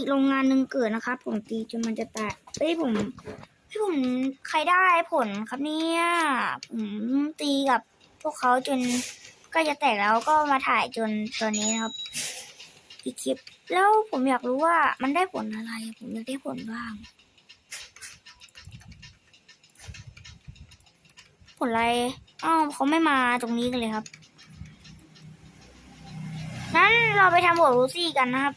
อีกโรงงานหนึ่งเกิดนะครับ ผมตีจนมันจะแตกเอ้ยผมให้ผมใครได้ผลครับเนี่ยผมตีกับพวกเขาจนกล้จะแตกแล้วก็มาถ่ายจนตอนนี้นะครับอีกคลิป แล้วผมอยากรู้ว่ามันได้ผลอะไร ผมอยากได้ผลบ้าง ผลอะไรอ้าวเขาไม่มาตรงนี้กันเลยครับนั้นเราไปทำบทรูซี่กันนะครับ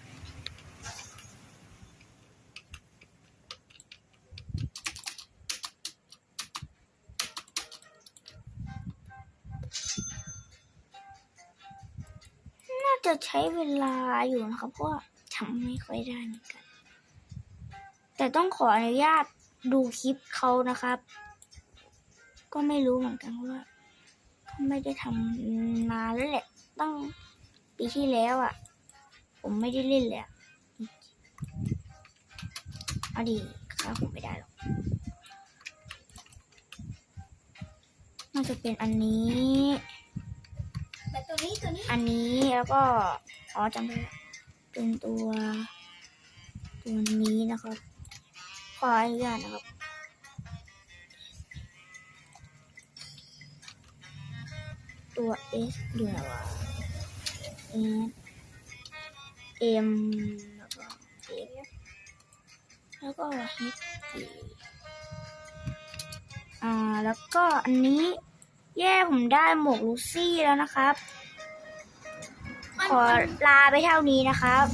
จะใช้เวลาอยู่นะครับเพราะทำไม่ค่อยได้เหมือนกัน แต่ต้องขออนุญาตดูคลิปเขานะครับ ก็ไม่รู้เหมือนกันว่าเขาไม่ได้ทำนานแล้วแหละ ตั้งปีที่แล้วอะ่ะ ผมไม่ได้เล่นเลยอะเอาดีครับผมไม่ได้หรอกน่าจะเป็นอันนี้ ตัวนี้ตัวนี้อันนี้แล้วก็อ๋อจำได้เป็นตัวตัวนี้นะครับ ขออนุญาตนะครับตัว S อยู่ไหนวะ S M แล้วก็ F แล้วก็ H อ่า แล้วก็อันนี้ แย่ผมได้หมวกลูซี่แล้วนะครับ ขอลาไปเท่านี้นะครับ